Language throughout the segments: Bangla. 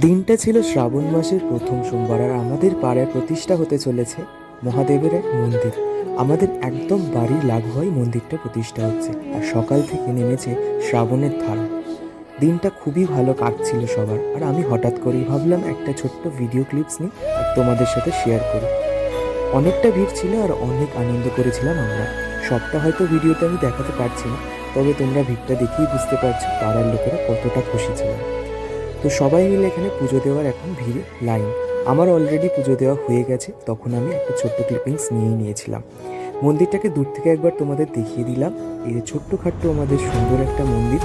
দিনটা ছিল শ্রাবণ মাসের প্রথম সোমবার আর আমাদের পাড়ায় প্রতিষ্ঠা হতে চলেছে মহাদেবের এক মন্দির। আমাদের একদম বাড়ির লাগোয়াই মন্দিরটা প্রতিষ্ঠা হচ্ছে আর সকাল থেকে নেমেছে শ্রাবণের ধারা। দিনটা খুবই ভালো কাটছিল সবার আর আমি হঠাৎ করেই ভাবলাম একটা ছোট্ট ভিডিও ক্লিপস নিই আর তোমাদের সাথে শেয়ার করি। অনেকটা ভিড় ছিল আর অনেক আনন্দ করেছিলাম আমরা। সবটা হয়তো ভিডিওতে আমি দেখাতে পারছি না, তবে তোমরা ভিড়টা দেখেই বুঝতে পারছ পাড়ার লোকেরা কতটা খুশি ছিল তো সবাই মিলে এখানে পুজো দেওয়ার এখন ভিড় লাইন। আমার অলরেডি পুজো দেওয়া হয়ে গেছে, তখন আমি একটা ছোট্ট ক্লিপিংস নিয়েই নিয়েছিলাম। মন্দিরটাকে দূর থেকে একবার তোমাদের দেখিয়ে দিলাম। এই যে ছোট্টখাট্ট আমাদের সুন্দর একটা মন্দির,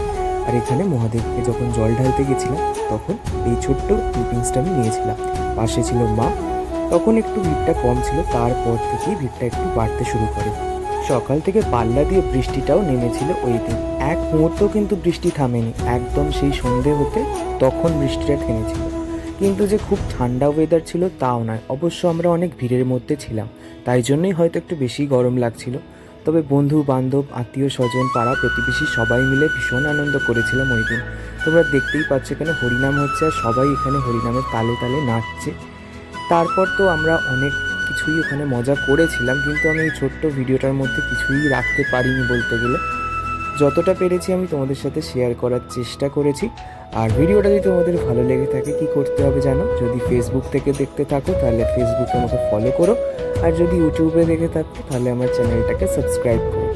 আর এখানে মহাদেবকে যখন জল ঢালতে গেছিলাম, তখন এই ছোট্ট ক্লিপিংসটা আমি নিয়েছিলাম। পাশে ছিল মা, তখন একটু ভিড়টা কম ছিল, তারপর থেকেই ভিড়টা একটু বাড়তে শুরু করে। সকাল থেকে পাল্লা দিয়ে বৃষ্টিটাও নেমেছিল ওই দিন। এক মুহূর্ত কিন্তু বৃষ্টি থামেনি। একদম সেই সন্ধে হতে তখন বৃষ্টিটা থেমেছিল। কিন্তু যে খুব ঠান্ডা ওয়েদার ছিল তাও নয়। অবশ্য আমরা অনেক ভিড়ের মধ্যে ছিলাম। তাই জন্যই হয়তো একটু বেশি গরম লাগছিল। তবে বন্ধু, বান্ধব, আত্মীয়, স্বজন, পাড়া প্রতিবেশী সবাই মিলে ভীষণ আনন্দ করেছিলাম ওই দিন। তোমরা দেখতেই পাচ্ছ এখানে হরিনাম হচ্ছে আর সবাই এখানে হরিনামের তালে তালে নাচছে। তারপর তো আমরা অনেক কিছুই ওখানে মজা করেছিলাম, কিন্তু আমি এই ছোট্ট ভিডিওটার মধ্যে কিছুই রাখতে পারিনি বলতে গেলে। যতটা পেরেছি আমি তোমাদের সাথে শেয়ার করার চেষ্টা করেছি। আর ভিডিওটা যদি তোমাদের ভালো লেগে থাকে, কি করতে হবে জানো? যদি ফেসবুক থেকে দেখতে থাকো, তাহলে ফেসবুকে আমাকে ফলো করো। আর যদি ইউটিউবে দেখে থাকো, তাহলে আমার চ্যানেলটাকে সাবস্ক্রাইব করো।